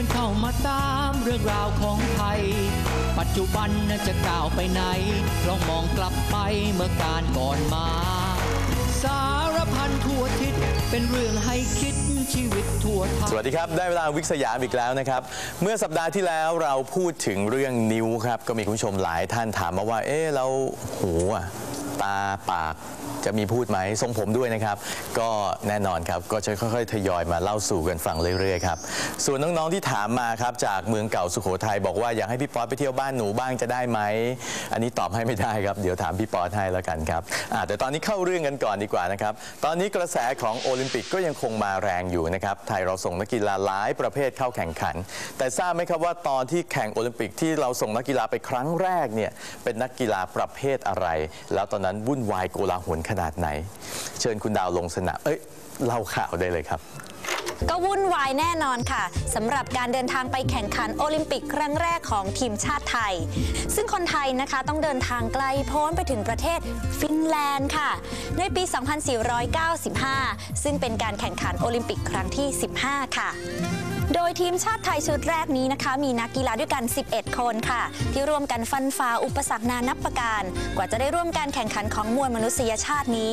ยามเชิญเข้ามาตามเรื่องราวของไทย ปัจจุบันน่ะจะก้าวไปไหนลองมองกลับไปเมื่อการก่อนมา สารพันทั่วทิศเป็นเรื่องให้คิดชีวิตทั่วไทยสวัสดีครับ ได้เวลาวิกสยามอีกแล้วนะครับ เมื่อสัปดาห์ที่แล้วเราพูดถึงเรื่องนิ้วครับ ก็มีคุณผู้ชมหลายท่านถามมาว่า เอ๊ะเราหูอะ ตาปากจะมีพูดไหมทรงผมด้วยนะครับ ก็แน่นอนครับก็จะค่อยๆ ทยอยมาเล่าสู่กันฟังเรื่อยๆครับส่วนน้องๆที่ถามมาครับจากเมืองเก่าสุโขทัยบอกว่าอยากให้พี่ป๊อตไปเที่ยวบ้านหนูบ้างจะได้ไหมอันนี้ตอบให้ไม่ได้ครับเดี๋ยวถามพี่ป๊อตให้แล้วกันครับแต่ตอนนี้เข้าเรื่องกันก่อนดีกว่านะครับตอนนี้กระแสของโอลิมปิกก็ยังคงมาแรงอยู่นะครับไทยเราส่งนักกีฬาหลายประเภทเข้าแข่งขัน แต่ทราบไหมครับว่าตอนที่แข่งโอลิมปิกที่เราส่งนักกีฬาไปครั้งแรกเนี่ยเป็นนักกีฬาประเภทอะไร แล้วตอนนั้นวุ่นวายโกลาหลขนาดไหน เชิญคุณดาวลงสนามเอ้ยเล่าข่าวได้เลยครับก็วุ่นวายแน่นอนค่ะสำหรับการเดินทางไปแข่งขันโอลิมปิกครั้งแรกของทีมชาติไทย ซึ่งคนไทยนะคะต้องเดินทางไกลโพ้นไปถึงประเทศฟินแลนด์ค่ะ ในปี 2495 ซึ่งเป็นการแข่งขันโอลิมปิกครั้งที่ 15 ค่ะ โดยทีมชาติไทยชุดแรกนี้นะคะ มีนักกีฬาด้วยกัน 11 คนค่ะ ที่ร่วมกันฟันฝ่าอุปสรรคนานับประการ กว่าจะได้ร่วมการแข่งขันของมวลมนุษยชาตินี้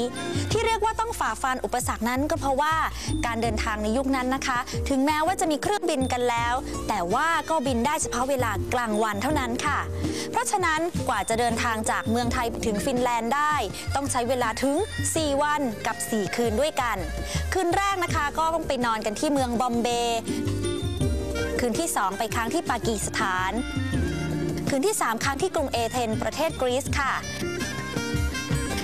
ที่เรียกว่าต้องฝ่าฟันอุปสรรคนั้นก็เพราะว่าการเดินทางในยุคนั้นนะคะ ถึงแม้ว่าจะมีเครื่องบินกันแล้ว แต่ว่าก็บินได้เฉพาะเวลากลางวันเท่านั้นค่ะ เพราะฉะนั้นกว่าจะเดินทางจากเมืองไทยถึงฟินแลนด์ได้ ต้องใช้เวลาถึง 4 วันกับ 4 คืนด้วยกัน คืนแรกนะคะก็ต้องไปนอนกันที่เมืองบอมเบย์ คืนที่ 2 ไปค้างที่ปากีสถาน คืนที่ 3 ค้างที่กรุงเอเธนประเทศกรีซค่ะ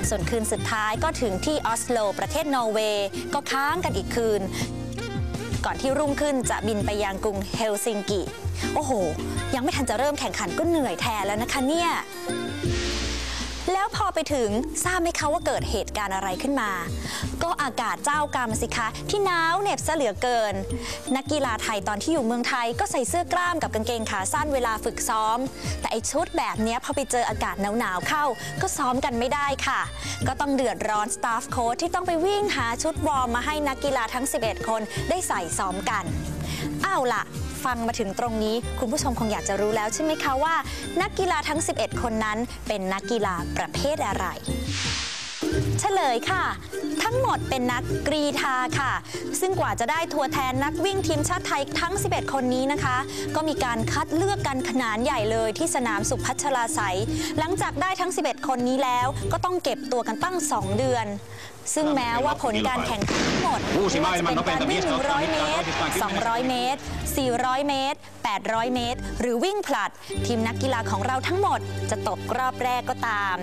ส่วนคืนสุดท้ายก็ถึงที่ออสโล ประเทศนอร์เวย์ก็ค้างกันอีกคืน ก่อนที่รุ่งขึ้นจะบินไปยังกรุงเฮลซิงกิ โอ้โห ยังไม่ทันจะเริ่มแข่งขันก็เหนื่อยแทนแล้วนะคะเนี่ย แล้วพอไปถึงทราบไหมคะว่าเกิดเหตุการณ์อะไรขึ้นมา ก็อากาศเจ้ากรรมสิคะ ที่หนาวเหน็บซะเหลือเกิน นักกีฬาไทยตอนที่อยู่เมืองไทยก็ใส่เสื้อกล้ามกับกางเกงขาสั้นเวลาฝึกซ้อม แต่ไอชุดแบบนี้พอไปเจออากาศหนาวๆเข้า ก็ซ้อมกันไม่ได้ค่ะ ก็ต้องเดือดร้อนสตาฟโค้ชที่ต้องไปวิ่งหาชุดวอร์มมาให้นักกีฬาทั้ง 11 คนได้ใส่ซ้อมกันอ้าวล่ะ ฟังมาถึงตรงนี้ คุณผู้ชมคงอยากจะรู้แล้วใช่ไหมคะว่า นักกีฬาทั้ง 11 คนนั้น เป็นนักกีฬาประเภทอะไร เฉลยค่ะ ทั้งหมดเป็นนักกรีธาค่ะ ซึ่งกว่าจะได้ทัวแทนนักวิ่งทีมชาติไทยทั้ง 11 คนนี้นะคะ ก็มีการคัดเลือกกันขนาดใหญ่เลยที่สนามสุพัชราไสยหลังจากได้ทั้ง 11 คนนี้แล้ว ก็ต้องเก็บตัวกันตั้ง 2 เดือน ซึ่งแม้ว่าผลการแข่งขันทั้งหมดไม่ว่าจะเป็นการวิ่ง 100 เมตร 200 เมตร 400 เมตร 800 เมตร หรือวิ่งผลัด ทีมนักกีฬาของเราทั้งหมด จะตกรอบแรกก็ตาม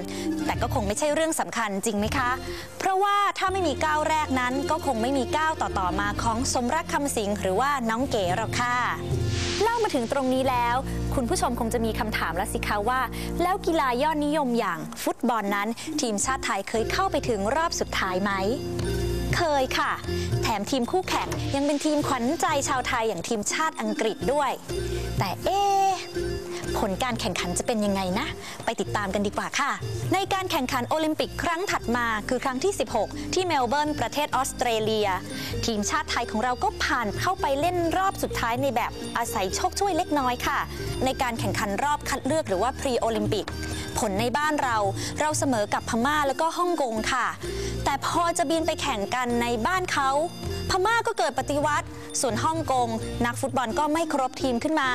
แต่ก็คงไม่ใช่เรื่องสำคัญจริงไหมคะ เพราะว่าถ้าไม่มีก้าวแรกนั้นก็คงไม่มีก้าวต่อๆมาของสมรักคำสิงห์หรือว่าน้องเก๋หรอกค่ะ เล่ามาถึงตรงนี้แล้ว คุณผู้ชมคงจะมีคำถามแล้วสิคะว่า แล้วกีฬายอดนิยมอย่างฟุตบอลนั้น ทีมชาติไทยเคยเข้าไปถึงรอบสุดท้ายไหมเคยค่ะ แถมทีมคู่แข่งยังเป็นทีมขวัญใจชาวไทยอย่างทีมชาติอังกฤษด้วย แต่เอ๊ ผลการแข่งขันจะเป็นยังไงนะ ไปติดตามกันดีกว่าค่ะ ในการแข่งขันโอลิมปิกครั้งถัดมาคือครั้งที่ 16 ที่เมลเบิร์นประเทศออสเตรเลีย ทีมชาติไทยของเราก็ผ่านเข้าไปเล่นรอบสุดท้ายในแบบอาศัยโชคช่วยเล็กน้อยค่ะ ในการแข่งขันรอบคัดเลือกหรือว่าพรีโอลิมปิกผลในบ้านเราเราเสมอกับพม่าแล้วก็ฮ่องกงค่ะ แต่พอจะบินไปแข่งกันในบ้านเขาพม่าก็เกิดปฏิวัติ ส่วนฮ่องกงนักฟุตบอลก็ไม่ครบทีมขึ้นมา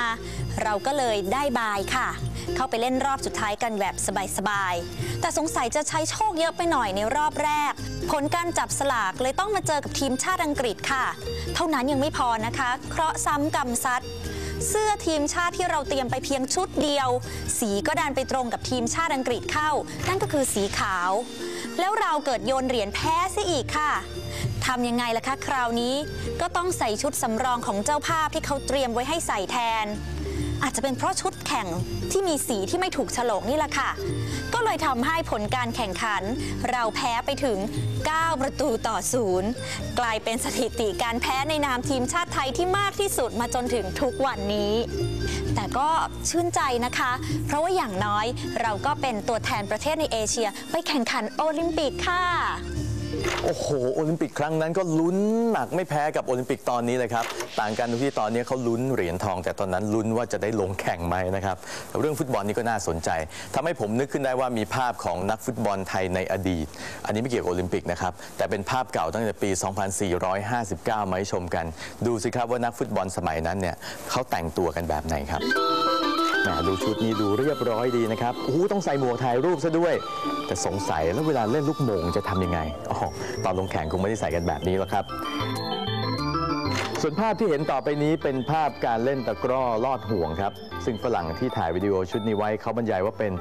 เราก็เลยได้บายค่ะ เข้าไปเล่นรอบสุดท้ายกันแบบสบายๆ แต่สงสัยจะใช้โชคเยอะไปหน่อยในรอบแรก ผลการจับสลากเลยต้องมาเจอกับทีมชาติอังกฤษค่ะ เท่านั้นยังไม่พอนะคะ เคราะห์ซ้ำกรรมซัดเสื้อทีมชาติที่เราเตรียมไปเพียงชุดเดียว สีก็ดันไปตรงกับทีมชาติอังกฤษเข้า นั่นก็คือสีขาว แล้วเราเกิดโยนเหรียญแพ้ซะอีกค่ะทำยังไงล่ะคะ คราวนี้ก็ต้องใส่ชุดสำรองของเจ้าภาพที่เขาเตรียมไว้ให้ใส่แทน อาจจะเป็นเพราะชุดแข่งที่มีสีที่ไม่ถูกฉลกนี่แหละค่ะ ก็เลยทำให้ผลการแข่งขัน เราแพ้ไปถึง 9 ประตูต่อศูนย์กลายเป็นสถิติการแพ้ในนามทีมชาติไทยที่มากที่สุดมาจนถึงทุกวันนี้ แต่ก็ชื่นใจนะคะ เพราะว่าอย่างน้อยเราก็เป็นตัวแทนประเทศในเอเชียไปแข่งขันโอลิมปิกค่ะ โอ้โห โอลิมปิกครั้งนั้นก็ลุ้นหนักไม่แพ้กับโอลิมปิกตอนนี้เลยครับ ต่างกันตรงที่ตอนนี้เขาลุ้นเหรียญทอง แต่ตอนนั้นลุ้นว่าจะได้ลงแข่งไหมนะครับแต่เรื่องฟุตบอลนี่ก็น่าสนใจทำให้ผมนึกขึ้นได้ว่ามีภาพของนักฟุตบอลไทยในอดีต อันนี้ไม่เกี่ยวกับโอลิมปิกนะครับ แต่เป็นภาพเก่าตั้งแต่ปี 2459 มาให้ชมกัน ดูสิครับว่านักฟุตบอลสมัยนั้นเนี่ยเขาแต่งตัวกันแบบไหนครับ แหมดูชุดนี้ดูเรียบร้อยดีนะครับโอ้โหต้องใส่หมวกถ่ายรูปซะด้วย แต่สงสัยแล้วเวลาเล่นลูกโมงจะทำยังไงอ๋อตอนลงแข่งคงไม่ได้ใส่กันแบบนี้หรอกครับ ส่วนภาพที่เห็นต่อไปนี้เป็นภาพการเล่นตะกร้อลอดห่วงครับ ซึ่งฝรั่งที่ถ่ายวิดีโอชุดนี้ไว้เขาบรรยายว่าเป็น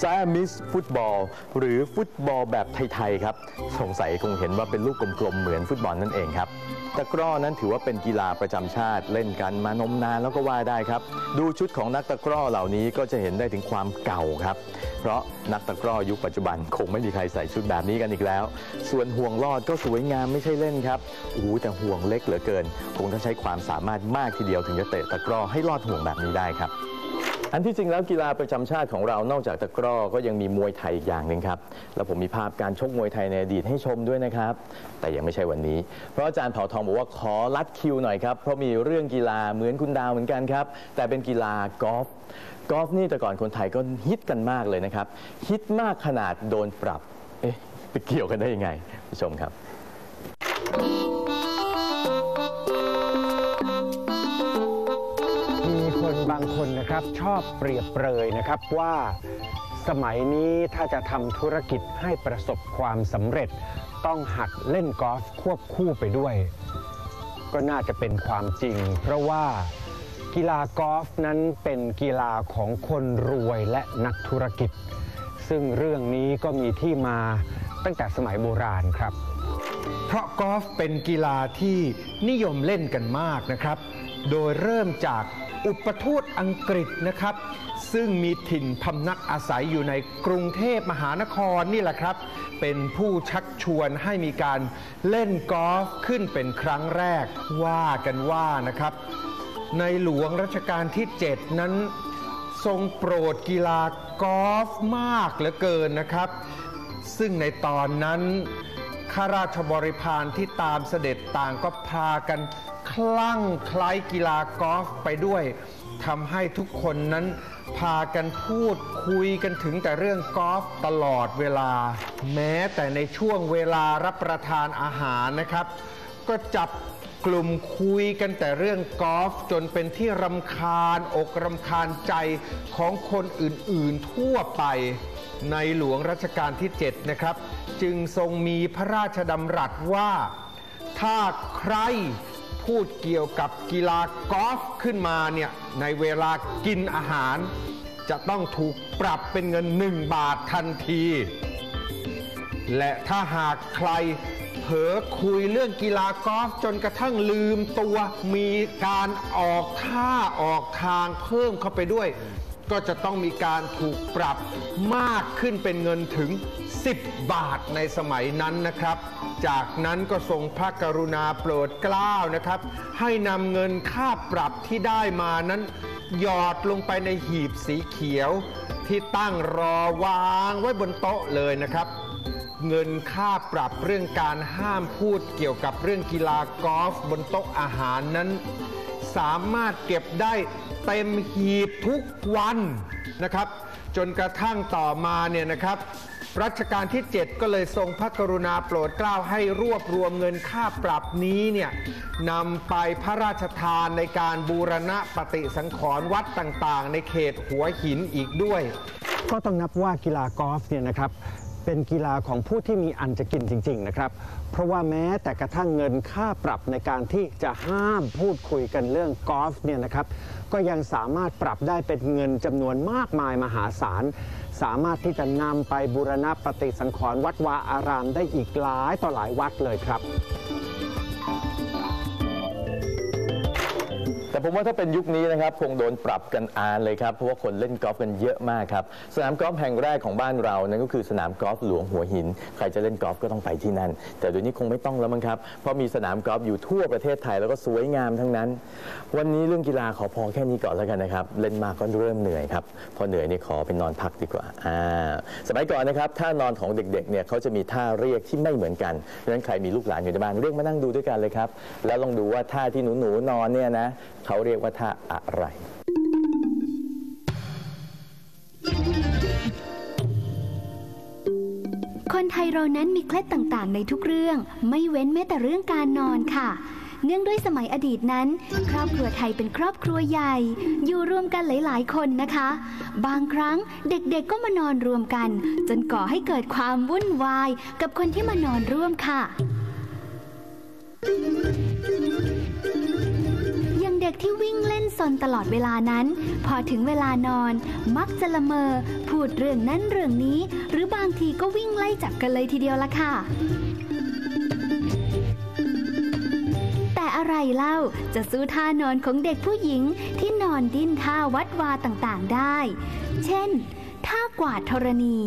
ซามิสฟุตบอล หรือฟุตบอลแบบไทย ๆ ครับ สงสัยคงเห็นว่าเป็นลูกกลมๆ เหมือนฟุตบอลนั่นเองครับ ตะกร้อนั้นถือว่าเป็นกีฬาประจำชาติเล่นกันมานมนานแล้วก็ว่าได้ครับ ดูชุดของนักตะกร้อเหล่านี้ก็จะเห็นได้ถึงความเก่าครับเพราะนักตะกร้อยุคปัจจุบันคงไม่มีใครใส่ชุดแบบนี้กันอีกแล้ว ส่วนห่วงลอดก็สวยงามไม่ใช่เล่นครับโอ้โหแต่ห่วงเล็กเหลือเกิน คงต้องใช้ความสามารถมากทีเดียวถึงจะเตะตะกร้อให้ลอดห่วงแบบนี้ได้ครับอันที่จริงแล้วกีฬาประจำชาติของเรานอกจากตะกร้อก็ยังมีมวยไทยอีกอย่างหนึ่งครับ แล้วผมมีภาพการชกมวยไทยในอดีตให้ชมด้วยนะครับ แต่ยังไม่ใช่วันนี้ เพราะอาจารย์เผ่าทองบอกว่าขอลัดคิวหน่อยครับ เพราะมีเรื่องกีฬาเหมือนคุณดาวเหมือนกันครับ แต่เป็นกีฬากอล์ฟ กอล์ฟนี่แต่ก่อนคนไทยก็ฮิตกันมากเลยนะครับ ฮิตมากขนาดโดนปรับ เอ๊ะไปเกี่ยวกันได้ยังไงไปชมครับมีคนบางคนนะครับชอบเปรียบเปรยนะครับว่าสมัยนี้ถ้าจะทำธุรกิจให้ประสบความสำเร็จ ต้องหัดเล่นกอล์ฟควบคู่ไปด้วย ก็น่าจะเป็นความจริง เพราะว่า กีฬากอล์ฟนั้นเป็นกีฬาของคนรวยและนักธุรกิจ ซึ่งเรื่องนี้ก็มีที่มาตั้งแต่สมัยโบราณครับ เพราะกอล์ฟเป็นกีฬาที่นิยมเล่นกันมากนะครับ โดยเริ่มจากอุปทูตอังกฤษนะครับ ซึ่งมีถิ่นพำนักอาศัยอยู่ในกรุงเทพมหานครนี่แหละครับ เป็นผู้ชักชวนให้มีการเล่นกอล์ฟขึ้นเป็นครั้งแรกว่ากันว่านะครับ ในหลวงรัชกาลที่ 7 นั้นทรงโปรดกีฬากอล์ฟมากเหลือเกินนะครับ ซึ่งในตอนนั้นข้าราชบริพารที่ตามเสด็จต่างก็พากันคลั่งไคล้กีฬากอล์ฟไปด้วยทำให้ทุกคนนั้นพากันพูดคุยกันถึงแต่เรื่องกอล์ฟตลอดเวลา แม้แต่ในช่วงเวลารับประทานอาหารนะครับ ก็จับ กลุ่มคุยกันแต่เรื่องกอล์ฟจนเป็นที่รำคาญอกรำคาญใจของคนอื่นๆทั่วไปในหลวงรัชกาลที่ 7 นะครับ จึงทรงมีพระราชดำรัสว่า ถ้าใครพูดเกี่ยวกับกีฬากอล์ฟขึ้นมาเนี่ยในเวลากินอาหาร จะต้องถูกปรับเป็นเงิน 1 บาททันที และถ้าหากใคร ลอคุยเรื่องกีฬากอล์ฟจนกระทั่งลืมตัวมีการออกท่าออกทางเพิ่มเข้าไปด้วย ก็จะต้องมีการถูกปรับมากขึ้นเป็นเงินถึง 10 บาทในสมัยนั้นนะครับ จากนั้นก็ทรงพระกรุณาโปรดเกล้านะครับ ให้นำเงินค่าปรับที่ได้มานั้นหยอดลงไปในหีบสีเขียว ที่ตั้งรอวางไว้บนโต๊ะเลยนะครับ เงินค่าปรับเรื่องการห้ามพูดเกี่ยวกับเรื่องกีฬากอล์ฟบนโต๊ะอาหารนั้น สามารถเก็บได้เต็มหีบทุกวันนะครับ จนกระทั่งต่อมาเนี่ยนะครับรัชกาลที่ 7 ก็เลยทรงพระกรุณาโปรดเกล้าให้รวบรวมเงินค่าปรับนี้เนี่ยนำไปพระราชทานในการบูรณะปฏิสังขรณ์วัดต่างๆ ในเขตหัวหินอีกด้วย ก็ต้องนับว่ากีฬากอล์ฟเนี่ยนะครับ เป็นกีฬาของผู้ที่มีอันจะกินจริง ๆ นะครับ เพราะว่าแม้แต่กระทั่งเงินค่าปรับในการที่จะห้ามพูดคุยกันเรื่องกอล์ฟเนี่ยนะครับ ก็ยังสามารถปรับได้เป็นเงินจำนวนมากมายมหาศาล สามารถที่จะนำไปบูรณะปฏิสังขรณ์วัดวาอารามได้อีกหลายต่อหลายวัดเลยครับ แต่ผมว่าถ้าเป็นยุคนี้นะครับคงโดนปรับกันอานเลยครับ เพราะว่าคนเล่นกอล์ฟกันเยอะมากครับ สนามกอล์ฟแห่งแรกของบ้านเรานั่นก็คือสนามกอล์ฟหลวงหัวหิน ใครจะเล่นกอล์ฟก็ต้องไปที่นั่น แต่เดี๋ยวนี้คงไม่ต้องแล้วมั้งครับ เพราะมีสนามกอล์ฟอยู่ทั่วประเทศไทยแล้วก็สวยงามทั้งนั้น วันนี้เรื่องกีฬาขอพอแค่นี้ก่อนแล้วกันนะครับ เล่นมากก็เริ่มเหนื่อยครับ พอเหนื่อยนี่ขอไปนอนพักดีกว่าอ่าสมัยก่อนนะครับท่านอนของเด็กๆเนี่ยเขาจะมีท่าเรียกที่ไม่เหมือนกันเพราะฉะนั้นใครมีลูกหลานอยู่ในบ้านเรียกมานั่งดูด้วยกันเลยครับแล้วลองดูว่าท่าที่หนูๆนอนเนี่ยนะเขาเรียกว่าท่าอะไรคนไทยเรานั้นมีเคล็ดต่างๆ ในทุกเรื่อง ไม่เว้นแม้แต่เรื่องการนอนค่ะ เนื่องด้วยสมัยอดีตนั้น ครอบครัวไทยเป็นครอบครัวใหญ่ อยู่รวมกันหลายๆ คนนะคะ บางครั้งเด็กๆก็มานอนรวมกัน จนก่อให้เกิดความวุ่นวายกับคนที่มานอนร่วมค่ะ ซนตลอดเวลานั้น พอถึงเวลานอนมักจะละเมอ พูดเรื่องนั้นเรื่องนี้ หรือบางทีก็วิ่งไล่จับกันเลยทีเดียวละค่ะ แต่อะไรเล่าจะสู้ท่านอนของเด็กผู้หญิงที่นอนดิ้นท่าวัดวาต่างๆได้ เช่นท่ากวาดธรณี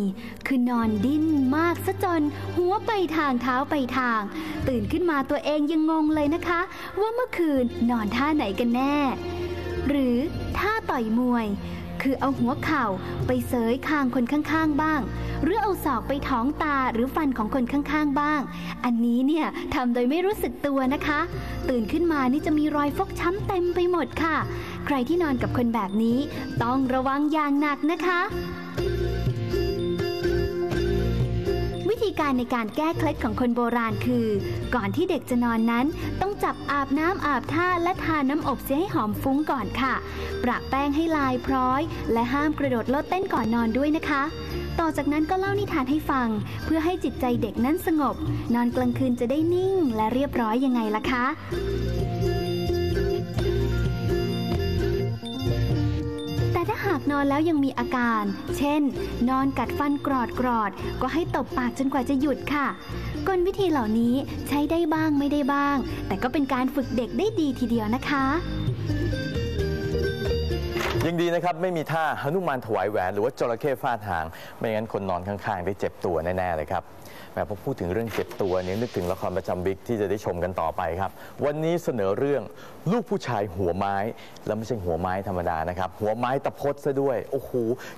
คือนอนดิ้นมากซะจน หัวไปทางเท้าไปทาง ตื่นขึ้นมาตัวเองยังงงเลยนะคะ ว่าเมื่อคืนนอนท่าไหนกันแน่ หรือท่าต่อยมวย คือเอาหัวเข่าไปเสยคางคนข้างๆบ้าง หรือเอาศอกไปท้องตาหรือฟันของคนข้างๆบ้าง อันนี้เนี่ยทำโดยไม่รู้สึกตัวนะคะ ตื่นขึ้นมานี่จะมีรอยฟกช้ำเต็มไปหมดค่ะ ใครที่นอนกับคนแบบนี้ ต้องระวังอย่างหนักนะคะ การในการแก้เคล็ดของคนโบราณคือ ก่อนที่เด็กจะนอนนั้น ต้องจับอาบน้ำอาบท่าและทาน้ำอบเสียให้หอมฟุ้งก่อนค่ะ ประแป้งให้ลายพร้อย และห้ามกระโดดโลดเต้นก่อนนอนด้วยนะคะต่อจากนั้นก็เล่านิทานให้ฟัง เพื่อให้จิตใจเด็กนั้นสงบ นอนกลางคืนจะได้นิ่งและเรียบร้อยยังไงล่ะคะ นอนแล้วยังมีอาการ เช่น นอนกัดฟันกรอดกรอด ก็ให้ตบปากจนกว่าจะหยุดค่ะ กลวิธีเหล่านี้ใช้ได้บ้างไม่ได้บ้าง แต่ก็เป็นการฝึกเด็กได้ดีทีเดียวนะคะ ยังดีนะครับ ไม่มีท่าหนุมานถวายแหวน หรือว่าจระเข้ฟาดหาง ไม่งั้นคนนอนข้างๆ ได้เจ็บตัวแน่ๆเลยครับแหมพอพูดถึงเรื่องเจ็บตัวเนี่ยนึกถึงละครประจำบิ๊กที่จะได้ชมกันต่อไปครับ วันนี้เสนอเรื่องลูกผู้ชายหัวไม้ แล้วไม่ใช่หัวไม้ธรรมดานะครับ หัวไม้ตะพดซะด้วย โอ้โห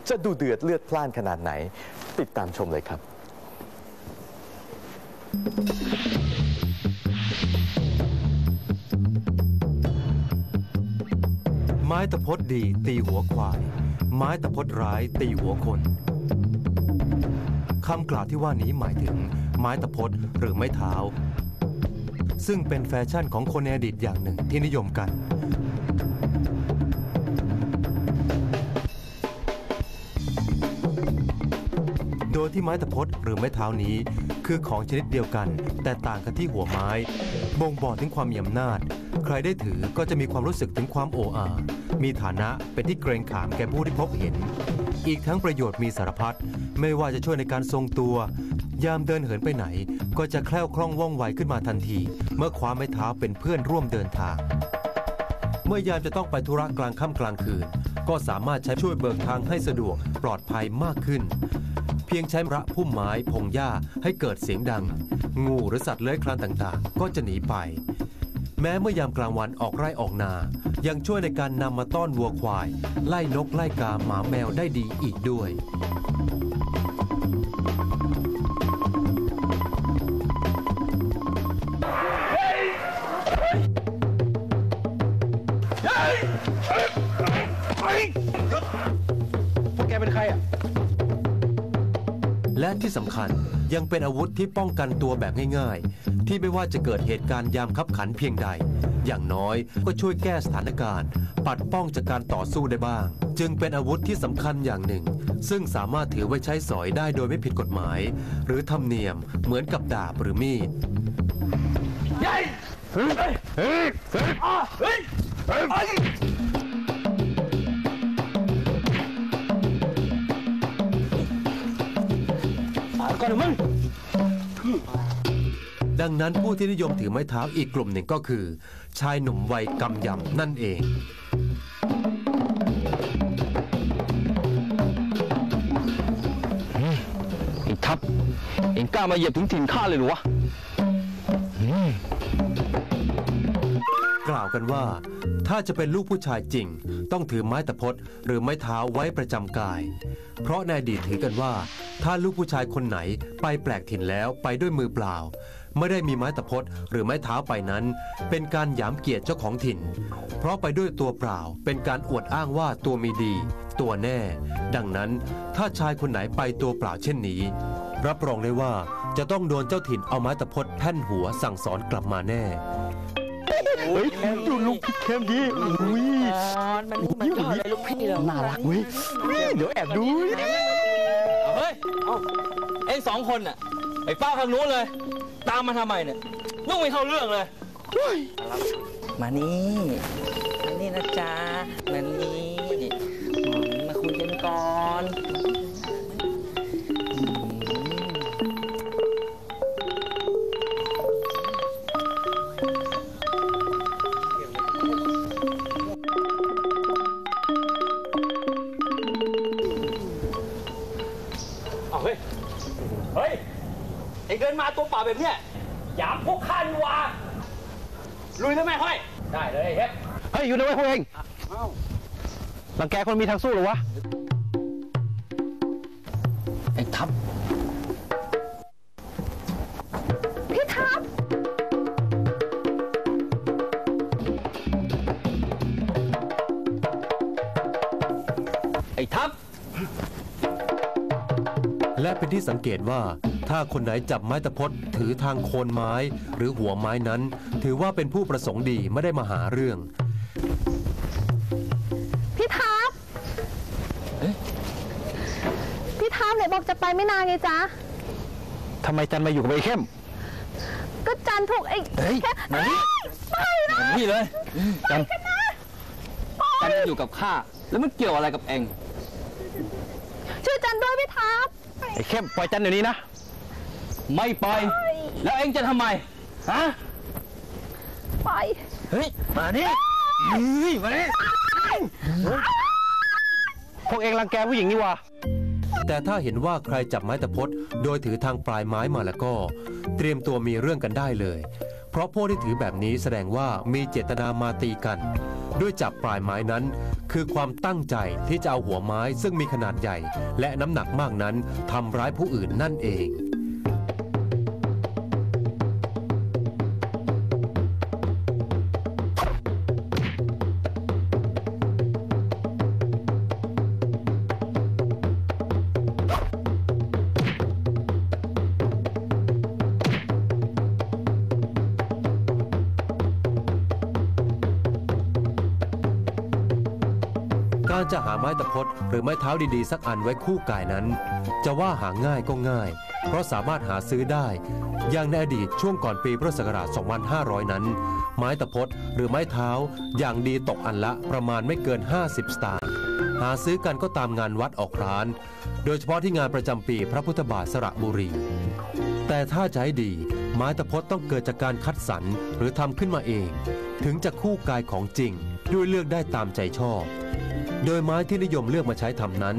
จะดูเดือดเลือดพล่านขนาดไหน ติดตามชมเลยครับ ม้ตะพดดีตีหัวควาย ไม้ตะพดร้ายตีหัวคนคำกล่าวที่ว่านี้หมายถึงไม้ตะพดหรือไม้เท้า ซึ่งเป็นแฟชั่นของคนในอดีตอย่างหนึ่งที่นิยมกันโดยที่ไม้ตะพดหรือไม้เท้านี้ คือของชนิดเดียวกัน แต่ต่างกันที่หัวไม้ บ่งบอกถึงความมีอำนาจ ใครได้ถือก็จะมีความรู้สึกถึงความโอ้อา มีฐานะเป็นที่เกรงขามแก่ผู้ที่พบเห็น อีกทั้งประโยชน์มีสารพัดไม่ว่าจะช่วยในการทรงตัว ยามเดินเหินไปไหน ก็จะแคล่วคล่องว่องไวขึ้นมาทันที เมื่อคว้าไม้เท้าเป็นเพื่อนร่วมเดินทาง เมื่อยามจะต้องไปธุระกลางค่ำกลางคืน ก็สามารถใช้ช่วยเบิกทางให้สะดวกปลอดภัยมากขึ้น เพียงใช้ระพุ่มไม้พงหญ้าให้เกิดเสียงดัง งูหรือสัตว์เลื้อยคลานต่างๆ ก็จะหนีไปแม้เมื่อยามกลางวันออกไร่ออกนา ยังช่วยในการนำมาต้อนวัวควาย ไล่นกไล่กาหมาแมวได้ดีอีกด้วยพวกแกเป็นใครอะ และที่สำคัญยังเป็นอาวุธที่ป้องกันตัวแบบง่ายๆ ที่ไม่ว่าจะเกิดเหตุการณ์ยามคับขันเพียงใด อย่างน้อยก็ช่วยแก้สถานการณ์ ปัดป้องจากการต่อสู้ได้บ้าง จึงเป็นอาวุธที่สำคัญอย่างหนึ่ง ซึ่งสามารถถือไว้ใช้สอยได้โดยไม่ผิดกฎหมาย หรือธรรมเนียมเหมือนกับดาบหรือมีดดั ดังนั้นผู้ที่นิยมถือไม้เท้าอีกกลุ่มหนึ่งก็คือ ชายหนุ่มวัยกำยำนั่นเองไอ้ทัพเอ็งกล้ามาเหยียบถึงถิ่นข้าเลยเหรอวะกล่าวกันว่า ถ้าจะเป็นลูกผู้ชายจริง ต้องถือไม้ตะพดหรือไม้เท้าไว้ประจำกาย เพราะในอดีตถือกันว่า ถ้าลูกผู้ชายคนไหนไปแปลกถิ่นแล้วไปด้วยมือเปล่า ไม่ได้มีไม้ตะพดหรือไม้เท้าไปนั้น เป็นการหยามเกียรติเจ้าของถิ่น เพราะไปด้วยตัวเปล่าเป็นการอวดอ้างว่าตัวมีดี ตัวแน่ ดังนั้นถ้าชายคนไหนไปตัวเปล่าเช่นนี้ รับรองได้ว่าจะต้องโดนเจ้าถิ่นเอาไม้ตะพดแผ่นหัวสั่งสอนกลับมาแน่เฮ้ยดูลูกพี่เข้มดิอุ้ยมันมันยอดเลยลูกพี่เราน่ารักเว้ยเดี๋ยวแอบดูเฮ้ยเอ็งสองคนน่ะไปเฝ้าทางนู้นเลย ตามมาทำไมเนี่ยนุ่งไม่เข้าเรื่องเลยมานี่มานี่นะจ๊ะมานี่อืมมาคุยกันก่อน ดินมาตัวเปล่าแบบเนี้ยหยามพวกข้านี่หวะลุยได้ไหมห้อยได้เลยเฮ็ดเฮ้ยอยู่นะไว้ยพวกเองรังแกคนมีทางสู้เหรอวะไอ้ทัพไอ้ทัพและเป็นที่สังเกตว่า ถ้าคนไหนจับไม้ตะพดถือทางโคนไม้หรือหัวไม้นั้น ถือว่าเป็นผู้ประสงค์ดีไม่ได้มาหาเรื่อง พี่ทัพพี่ทัพไหนบอกจะไปไม่นานไงจ๊ะทำไมจันมาอยู่กับไอ้เข้ม ก็จันถูกไอ้เฮ้ยแค่มานี่ไปนะนี่เลยจันกันอยู่กับข้าแล้วมันเกี่ยวอะไรกับเอ็งช่วยจันด้วยพี่ทัพไอ้เข้มปล่อยจันเดี๋ยวนี้นะ ไม่ปล่อย แล้วเอ็งจะทำไม ฮะไปเฮ้ย มานี่เฮ้ยมานี่พวกเองรังแกผู้หญิงนี่วะแต่ถ้าเห็นว่าใครจับไม้ตะพดโดยถือทางปลายไม้มาแล้วก็ เตรียมตัวมีเรื่องกันได้เลย เพราะพวกที่ถือแบบนี้แสดงว่ามีเจตนามาตีกัน ด้วยจับปลายไม้นั้น คือความตั้งใจที่จะเอาหัวไม้ซึ่งมีขนาดใหญ่ และน้ำหนักมากนั้นทำร้ายผู้อื่นนั่นเอง การจะหาไม้ตะพดหรือไม้เท้าดีๆ สักอันไว้คู่กายนั้น จะว่าหาง่ายก็ง่าย เพราะสามารถหาซื้อได้ อย่างในอดีตช่วงก่อนปีพุทธศักราช 2500 นั้น ไม้ตะพดหรือไม้เท้าอย่างดีตกอันละประมาณไม่เกิน 50 สตางค์หาซื้อกันก็ตามงานวัดออกร้าน โดยเฉพาะที่งานประจำปีพระพุทธบาทสระบุรี แต่ถ้าจะให้ดีไม้ตะพดต้องเกิดจากการคัดสรรหรือทำขึ้นมาเอง ถึงจะคู่กายของจริงด้วยเลือกได้ตามใจชอบ โดยไม้ที่นิยมเลือกมาใช้ทำนั้น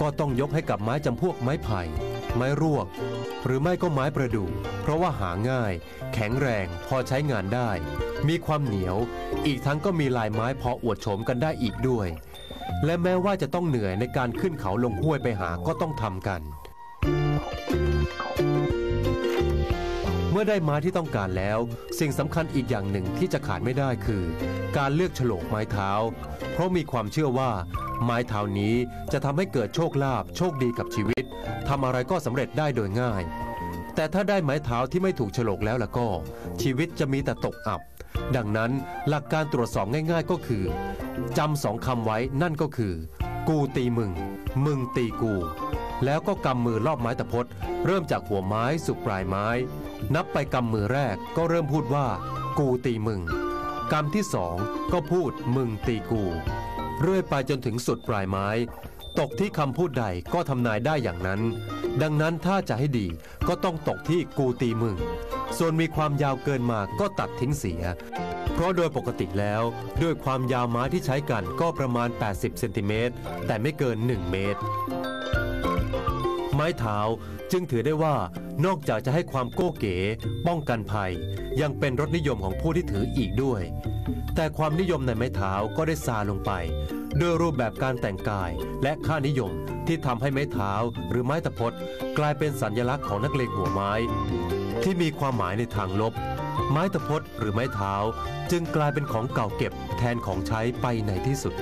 ก็ต้องยกให้กับไม้จำพวกไม้ไผ่ ไม้รวก หรือไม่ก็ไม้ประดู่ เพราะว่าหาง่าย แข็งแรงพอใช้งานได้ มีความเหนียว อีกทั้งก็มีลายไม้พออวดโฉมกันได้อีกด้วย และแม้ว่าจะต้องเหนื่อยในการขึ้นเขาลงห้วยไปหาก็ต้องทำกัน เมื่อได้ไม้ที่ต้องการแล้ว สิ่งสำคัญอีกอย่างหนึ่งที่จะขาดไม่ได้คือ การเลือกฉลกไม้เท้า เพราะมีความเชื่อว่า ไม้เท้านี้จะทำให้เกิดโชคลาภโชคดีกับชีวิตทำอะไรก็สำเร็จได้โดยง่าย แต่ถ้าได้ไม้เท้าที่ไม่ถูกฉลกแล้วล่ะก็ ชีวิตจะมีแต่ตกอับ ดังนั้นหลักการตรวจสอบง่าย ๆก็คือจำสองคำไว้นั่นก็คือ กูตีมึง มึงตีกู แล้วก็กำมือรอบไม้ตะพดเริ่มจากหัวไม้สู่ปลายไม้ นับไปกำมือแรกก็เริ่มพูดว่า กูตีมึง กำที่สองก็พูดมึงตีกู เรื่อยไปจนถึงสุดปลายไม้ ตกที่คำพูดใดก็ทำนายได้อย่างนั้น ดังนั้นถ้าจะให้ดีก็ต้องตกที่กูตีมึง ส่วนมีความยาวเกินมาก็ตัดทิ้งเสีย เพราะโดยปกติแล้วด้วยความยาวไม้ที่ใช้กันก็ประมาณ 80เซนติเมตรแต่ไม่เกิน 1 เมตร ไม้เท้าจึงถือได้ว่านอกจากจะให้ความโก้เก๋ ป้องกันภัย ยังเป็นรสนิยมของผู้ที่ถืออีกด้วย แต่ความนิยมในไม้เท้าก็ได้ซาลงไปด้วยรูปแบบการแต่งกายและค่านิยมที่ทำให้ไม้เท้าหรือไม้ตะพดกลายเป็นสัญลักษณ์ของนักเลงหัวไม้ ที่มีความหมายในทางลบ ไม้ตะพดหรือไม้เท้า จึงกลายเป็นของเก่าเก็บแทนของใช้ไปในที่สุด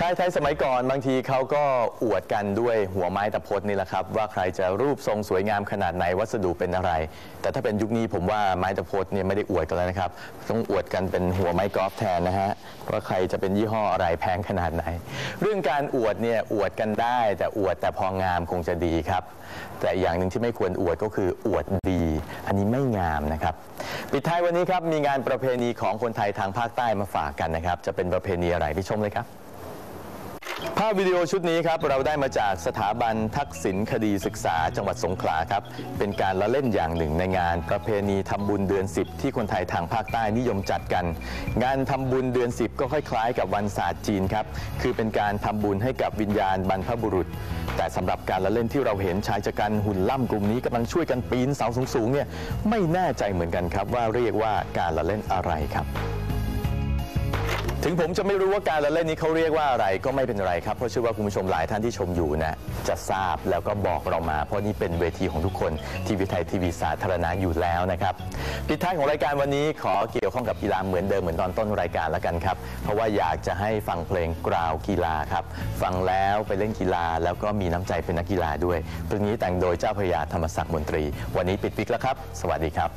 ชายไทยสมัยก่อนบางทีเขาก็อวดกันด้วยหัวไม้ตะพดนี่แหละครับ ว่าใครจะรูปทรงสวยงามขนาดไหนวัสดุเป็นอะไร แต่ถ้าเป็นยุคนี้ผมว่าไม้ตะพดเนี่ยไม่ได้อวดกันแล้วนะครับ ต้องอวดกันเป็นหัวไม้กอล์ฟแทนนะฮะว่าใครจะเป็นยี่ห้ออะไรแพงขนาดไหน เรื่องการอวดเนี่ยอวดกันได้ แต่อวดแต่พองามคงจะดีครับ แต่อีกอย่างหนึ่งที่ไม่ควรอวดก็คืออวดดี อันนี้ไม่งามนะครับปิดท้ายวันนี้ครับมีงานประเพณีของคนไทยทางภาคใต้มาฝากกันนะครับจะเป็นประเพณีอะไรไปชมเลยครับ ภาพวิดีโอชุดนี้ครับเราได้มาจากสถาบันทักษิณคดีศึกษาจังหวัดสงขลาครับ เป็นการละเล่นอย่างหนึ่งในงานประเพณีทำบุญเดือน 10 ที่คนไทยทางภาคใต้นิยมจัดกัน งานทำบุญเดือน 10 ก็คล้ายๆกับวันศาสตร์จีนครับ คือเป็นการทำบุญให้กับวิญญาณบรรพบุรุษ แต่สำหรับการละเล่นที่เราเห็นชายชะกันหุ่นล่ำกลุ่มนี้กำลังช่วยกันปีนเสาสูงๆเนี่ยไม่แน่ใจเหมือนกันครับว่าเรียกว่าการละเล่นอะไรครับ ถึงผมจะไม่รู้ว่าการละเล่นนี้เขาเรียกว่าอะไรก็ไม่เป็นไรครับ เพราะเชื่อว่าคุณผู้ชมหลายท่านที่ชมอยู่นะจะทราบแล้วก็บอกเรามา เพราะนี่เป็นเวทีของทุกคนทีวีไทยทีวีสาธารณะอยู่แล้วนะครับปิดท้ายของรายการวันนี้ขอเกี่ยวข้องกับกีฬาเหมือนเดิมเหมือนตอนต้นรายการแล้วกันครับ เพราะว่าอยากจะให้ฟังเพลงกราวกีฬาครับ ฟังแล้วไปเล่นกีฬาแล้วก็มีน้ำใจเป็นนักกีฬาด้วยเพลงนี้แต่งโดยเจ้าพระยาธรรมศักดิ์มนตรี วันนี้ปิดวิกแล้วครับ สวัสดีครับ